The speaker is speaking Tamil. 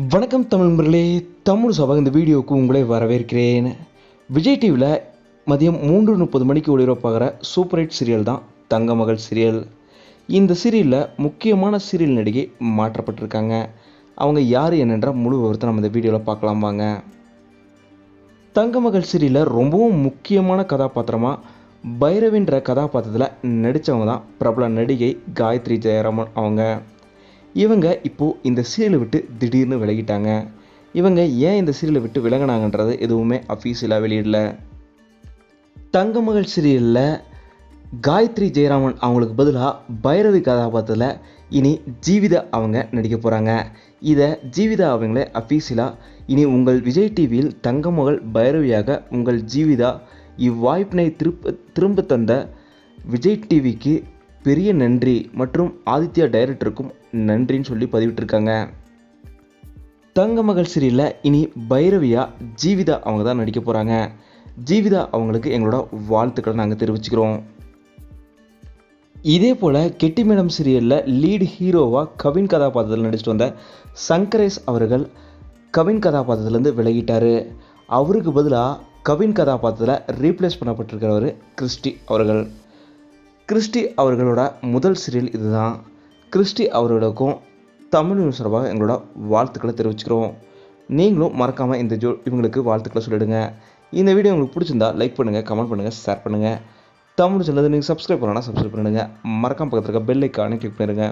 வணக்கம் தமிழ் நண்பர்களே தமிழ் சபா இந்த வீடியோவுக்கு உங்களை வரவேற்கிறேன். விஜய் டிவியில் மதியம் மூன்று முப்பது மணிக்கு ஒளிபரப்பாகிற சூப்பர் ஹிட் சீரியல் தான் தங்கமகள் சீரியல் இந்த சீரியலில் முக்கியமான சீரியல் நடிகை மாற்றப்பட்டிருக்காங்க. அவங்க யார் என்னென்ற முழு விவரத்தை நம்ம இந்த வீடியோவில் பார்க்கலாம் வாங்க. தங்கமகள் சீரியலில் ரொம்பவும் முக்கியமான கதாபாத்திரமாக பைரவின்ற கதாபாத்திரத்தில் நடித்தவங்க தான் பிரபல நடிகை காயத்ரி ஜெயராமன் அவங்க. இவங்க இப்போது இந்த சீரியலை விட்டு திடீர்னு விலகிட்டாங்க. இவங்க ஏன் இந்த சீரியலை விட்டு விலகினாங்கன்றது எதுவுமே அஃபீஷியலாக வெளியிடல. தங்கமகள் சீரியலில் காயத்ரி ஜெயராமன் அவங்களுக்கு பதிலாக பைரவி கதாபாத்திரத்தில் இனி ஜீவிதா அவங்க நடிக்க போகிறாங்க இதை ஜீவிதா அவங்களே அஃபீஷியலாக இனி உங்கள் விஜய் டிவியில் தங்கமகள் பைரவியாக உங்கள் ஜீவிதா இவ்வாய்ப்பினை திருப்ப திரும்ப தந்த விஜய் டிவிக்கு பெரிய நன்றி மற்றும் ஆதித்யா டைரக்டருக்கும் நன்றின்னு சொல்லி பதிவிட்டிருக்காங்க. தங்கமகள் சீரியலில் இனி பைரவியா ஜீவிதா அவங்க தான் நடிக்க போகிறாங்க ஜீவிதா அவங்களுக்கு எங்களோட வாழ்த்துக்களை நாங்கள் தெரிவிச்சுக்கிறோம். இதே போல் கெட்டி மேடம் சீரியலில் லீடு ஹீரோவாக கவின் கதாபாத்திரத்தில் நடிச்சிட்டு வந்த சங்கரேஷ் அவர்கள் கவின் கதாபாத்திரத்துலேருந்து விலகிட்டார். அவருக்கு பதிலாக கவின் கதாபாத்திரத்தில் ரீப்ளேஸ் பண்ணப்பட்டிருக்கிறவர் கிறிஸ்டி அவர்கள். கிறிஸ்டி அவர்களோட முதல் சீரியல் இதுதான். கிறிஸ்டி அவர்களுக்கும் தமிழ் நியூஸ் சார்பாக எங்களோட வாழ்த்துக்களை தெரிவிச்சுக்கிறோம். நீங்களும் மறக்காமல் இந்த ஜோ இவங்களுக்கு வாழ்த்துக்களை சொல்லிடுங்க. இந்த வீடியோ உங்களுக்கு பிடிச்சிருந்தா லைக் பண்ணுங்கள் கமெண்ட் பண்ணுங்கள் ஷேர் பண்ணுங்கள் தமிழ் சேனல் நீங்கள் சப்ஸ்கிரைப் பண்ணலாம் சப்ஸ்கிரைப் பண்ணுங்கள் மறக்காம பக்கத்தில் இருக்க பெல் ஐக்கானே கிளிக் பண்ணிடுங்க.